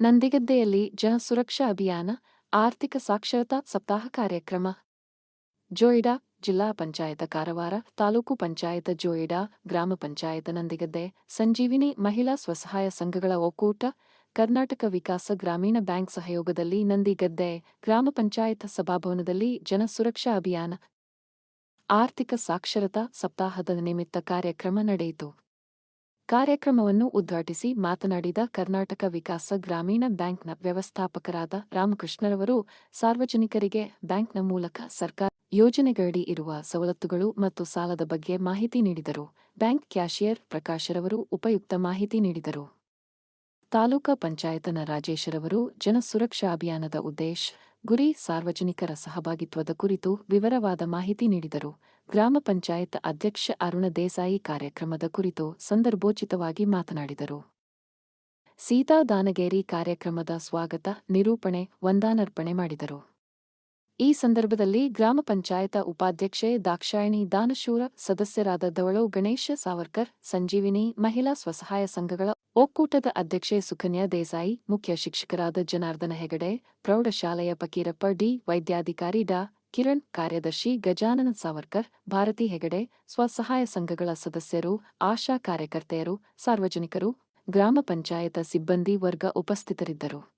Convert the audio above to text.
ನಂದಿಗದ್ದೆಯಲ್ಲಿ ಜನ ಸುರಕ್ಷಾ ಅಭಿಯಾನ, ಆರ್ಥಿಕ ಸಾಕ್ಷರತಾ ಸಪ್ತಾಹ ಕಾರ್ಯಕ್ರಮ. ಜೋಯಿಡಾ ಜಿಲ್ಲಾ ಪಂಚಾಯತ ಕಾರವಾರ, ತಾಲೂಕು ಪಂಚಾಯತ ಜೋಯಿಡಾ ಗ್ರಾಮ ಪಂಚಾಯತ ನಂದಿಗದ್ದೆ, ಸಂಜೀವಿನಿ ಮಹಿಳಾ ಸ್ವಸಹಾಯ ಸಂಘಗಳ ಒಕ್ಕೂಟ, ಕರ್ನಾಟಕ ವಿಕಾಸ ಗ್ರಾಮೀಣ ಬ್ಯಾಂಕ್ ಸಹಯೋಗದಲ್ಲಿ ನಂದಿಗದ್ದೆ ಗ್ರಾಮ ಪಂಚಾಯತ್ ಸಭಾಭವನದಲ್ಲಿ ಜನ ಸುರಕ್ಷಾ ಅಭಿಯಾನ. ಆರ್ಥಿಕ ಸಾಕ್ಷರತಾ ಸಪ್ತಾಹದ ನಿಮಿತ್ತ ಕಾರ್ಯಕ್ರಮ ನಡೆಯಿತು. ಕಾರ್ಯಕ್ರಮವನ್ನು ಉದ್ಘಾಟಿಸಿ ಮಾತನಾಡಿದ ಕರ್ನಾಟಕ ವಿಕಾಸ ಗ್ರಾಮೀಣ ಬ್ಯಾಂಕ್ನ ವ್ಯವಸ್ಥಾಪಕರಾದ ರಾಮಕೃಷ್ಣರವರು, ಸಾರ್ವಜನಿಕರಿಗೆ ಬ್ಯಾಂಕ್ನ ಮೂಲಕ ಸರ್ಕಾರ ಯೋಜನೆಗಳಡಿ ಇರುವ ಸವಲತ್ತುಗಳು ಮತ್ತು ಸಾಲದ ಬಗ್ಗೆ ಮಾಹಿತಿ ನೀಡಿದರು. ಬ್ಯಾಂಕ್ ಕ್ಯಾಷಿಯರ್ ಪ್ರಕಾಶರವರು ಉಪಯುಕ್ತ ಮಾಹಿತಿ ನೀಡಿದರು. ತಾಲೂಕಾ ಪಂಚಾಯತನ ರಾಜೇಶರವರು ಜನಸುರಕ್ಷಾ ಅಭಿಯಾನದ ಉದ್ದೇಶ ಗುರಿ ಸಾರ್ವಜನಿಕರ ಸಹಭಾಗಿತ್ವದ ಕುರಿತು ವಿವರವಾದ ಮಾಹಿತಿ ನೀಡಿದರು. ಗ್ರಾಮ ಪಂಚಾಯತ್ ಅಧ್ಯಕ್ಷ ಅರುಣ ದೇಸಾಯಿ ಕಾರ್ಯಕ್ರಮದ ಕುರಿತು ಸಂದರ್ಭೋಚಿತವಾಗಿ ಮಾತನಾಡಿದರು. ಸೀತಾ ದಾನಗೇರಿ ಕಾರ್ಯಕ್ರಮದ ಸ್ವಾಗತ, ನಿರೂಪಣೆ, ವಂದಾನರ್ಪಣೆ ಮಾಡಿದರು. ಈ ಸಂದರ್ಭದಲ್ಲಿ ಗ್ರಾಮ ಪಂಚಾಯತ ಉಪಾಧ್ಯಕ್ಷೆ ದಾಕ್ಷಾಯಣಿ ದಾನಶೂರ, ಸದಸ್ಯರಾದ ದವಳು ಗಣೇಶ ಸಾವರ್ಕರ್, ಸಂಜೀವಿನಿ, ಮಹಿಳಾ ಸ್ವಸಹಾಯ ಸಂಘಗಳ ಒಕ್ಕೂಟದ ಅಧ್ಯಕ್ಷೆ ಸುಕನ್ಯಾ ದೇಸಾಯಿ, ಮುಖ್ಯ ಶಿಕ್ಷಕರಾದ ಜನಾರ್ದನ ಹೆಗಡೆ, ಪ್ರೌಢಶಾಲೆಯ ಪಕೀರಪ್ಪ ಡಿ, ವೈದ್ಯಾಧಿಕಾರಿ ಡಾ ಕಿರಣ್, ಕಾರ್ಯದರ್ಶಿ ಗಜಾನನ ಸಾವರ್ಕರ್, ಭಾರತಿ ಹೆಗಡೆ, ಸ್ವಸಹಾಯ ಸಂಘಗಳ ಸದಸ್ಯರು, ಆಶಾ ಕಾರ್ಯಕರ್ತೆಯರು, ಸಾರ್ವಜನಿಕರು, ಗ್ರಾಮ ಪಂಚಾಯತ ಸಿಬ್ಬಂದಿ ವರ್ಗ ಉಪಸ್ಥಿತರಿದ್ದರು.